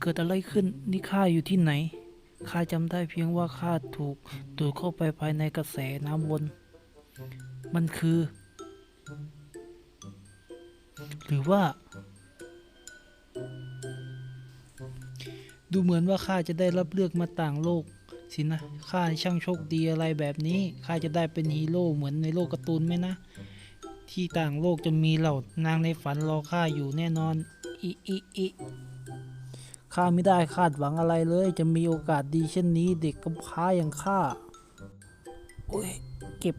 เกิดอะไรขึ้นนี่ข้าอยู่ที่ไหนข้าจำได้เพียงว่าข้าถูกดูดเข้าไปภายในกระแสน้ำวน มันคือ หรือว่า ดูเหมือนว่าข้าจะได้รับเลือกมาต่างโลก สินะข้าช่างโชคดีอะไรแบบนี้ข้าจะได้เป็นฮีโร่เหมือนในโลกการ์ตูนไหมนะ ที่ต่างโลกจะมีเหล่านางในฝันรอข้าอยู่แน่นอนอิอิอิ ข้าไม่ได้คาดหวังอะไรเลย จะมีโอกาสดีเช่นนี้เด็กกำพร้าอย่างข้าโอ้ยเก็บ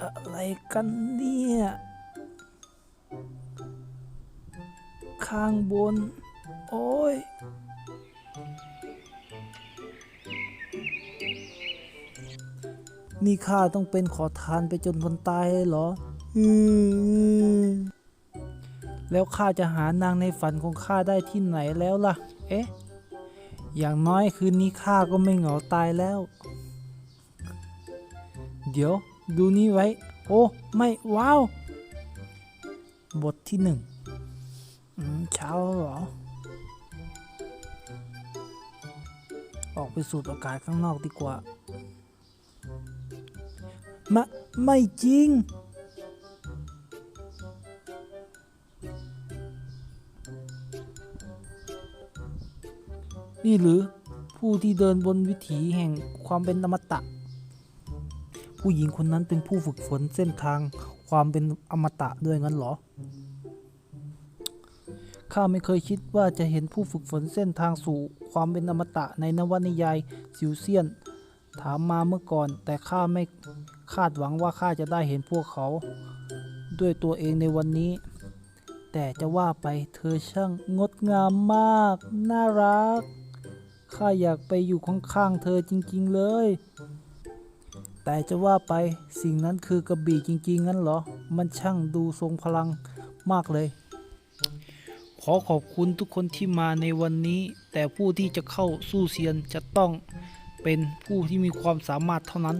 อะไรกันเนี่ยข้างบน โอ้ยนี่ข้าต้องเป็นขอทานไปจนคนตายเลยเหรอ อืม แล้วข้าจะหานางในฝันของข้าได้ที่ไหนแล้วล่ะ เอ๊ะ อย่างน้อยคืนนี้ข้าก็ไม่เหงาตายแล้ว เดี๋ยวดูนี่ไว้ โอ้ ไม่ว้าว บทที่หนึ่งเช้าหรอ ออกไปสูดอากาศข้างนอกดีกว่ามะไม่จริง นี่หรือผู้ที่เดินบนวิถีแห่งความเป็นอมตะ ผู้หญิงคนนั้นเป็นผู้ฝึกฝนเส้นทางความเป็นอมตะด้วยงั้นเหรอ ข้าไม่เคยคิดว่าจะเห็นผู้ฝึกฝนเส้นทางสู่ความเป็นอมตะในนวนิยายซิวเซียน ถามมาเมื่อก่อน แต่ข้าไม่คาดหวังว่าข้าจะได้เห็นพวกเขา ด้วยตัวเองในวันนี้ แต่จะว่าไปเธอช่างงดงามมาก น่ารัก ข้าอยากไปอยู่ข้างๆเธอจริงๆเลย แต่จะว่าไปสิ่งนั้นคือกระบี่จริงๆงั้นเหรอ มันช่างดูทรงพลังมากเลย ขอขอบคุณทุกคนที่มาในวันนี้ แต่ผู้ที่จะเข้าสู้เซียนจะต้องเป็นผู้ที่มีความสามารถเท่านั้น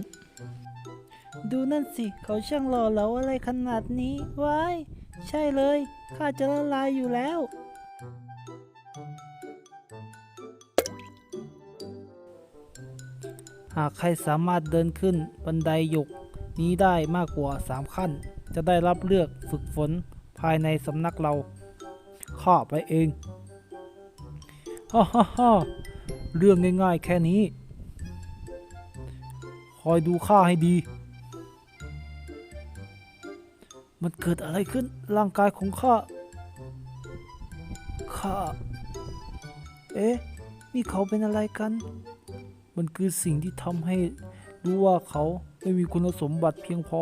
ดูนั่นสิ เขาช่างหล่อเหลาอะไรขนาดนี้ว้ายใช่เลย ข้าจะละลายอยู่แล้วากใครสามารถเดินขึ้นบันไดหยกนี้ได้มากกว่าสามขั้น จะได้รับเลือกฝึกฝนภายในสำนักเราข้าไปเองฮ่าฮ่าฮ่าเรื่องง่ายๆแค่นี้ คอยดูข้าให้ดี มันเกิดอะไรขึ้นร่างกายของข้า ข้า เอ๊ะ นี่เขาเป็นอะไรกัน มันคือสิ่งที่ทำให้รู้ว่าเขาไม่มีคุณสมบัติเพียงพอ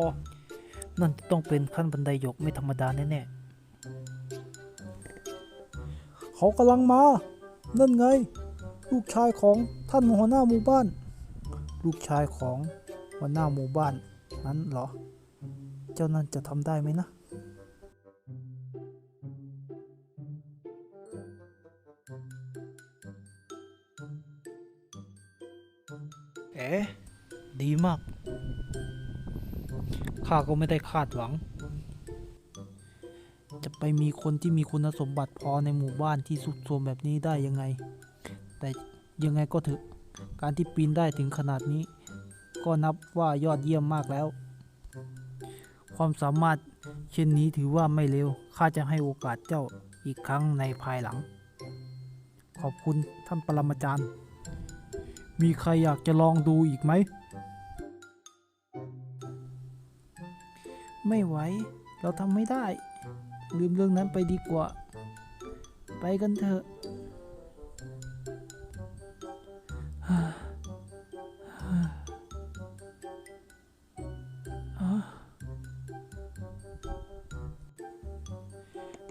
นั่นจะต้องเป็นขั้นบันไดหยกไม่ธรรมดาแน่ๆ เขากำลังมา นั่นไง ลูกชายของท่านหัวหน้าหมู่บ้าน ลูกชายของหัวหน้าหมู่บ้านนั้นเหรอ เจ้านั่นจะทำได้ไหมนะ เอ๋ดีมาก ข้าก็ไม่ได้คาดหวัง จะไปมีคนที่มีคุณสมบัติพอในหมู่บ้านที่สุดโทรมแบบนี้ได้ยังไง แต่ยังไงก็เถอะ การที่ปีนได้ถึงขนาดนี้ ก็นับว่ายอดเยี่ยมมากแล้ว ความสามารถเช่นนี้ถือว่าไม่เร็วข้าจะให้โอกาสเจ้าอีกครั้งในภายหลัง ขอบคุณท่านปรมาจารย์ มีใครอยากจะลองดูอีกไหม ไม่ไหว เราทำไม่ได้ ลืมเรื่องนั้นไปดีกว่า ไปกันเถอะ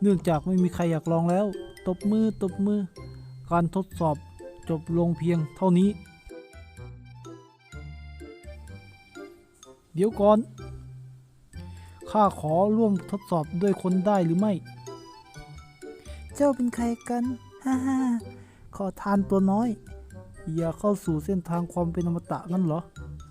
เนื่องจากไม่มีใครอยากลองแล้ว ตบมือ ตบมือ การทดสอบจบลงเพียงเท่านี้ เดี๋ยวก่อน ข้าขอร่วมทดสอบด้วยคนได้หรือไม่ เจ้าเป็นใครกัน ฮ่าฮ่าขอทานตัวน้อย อย่าเข้าสู่เส้นทางความเป็นอมตะนั่นเหรอ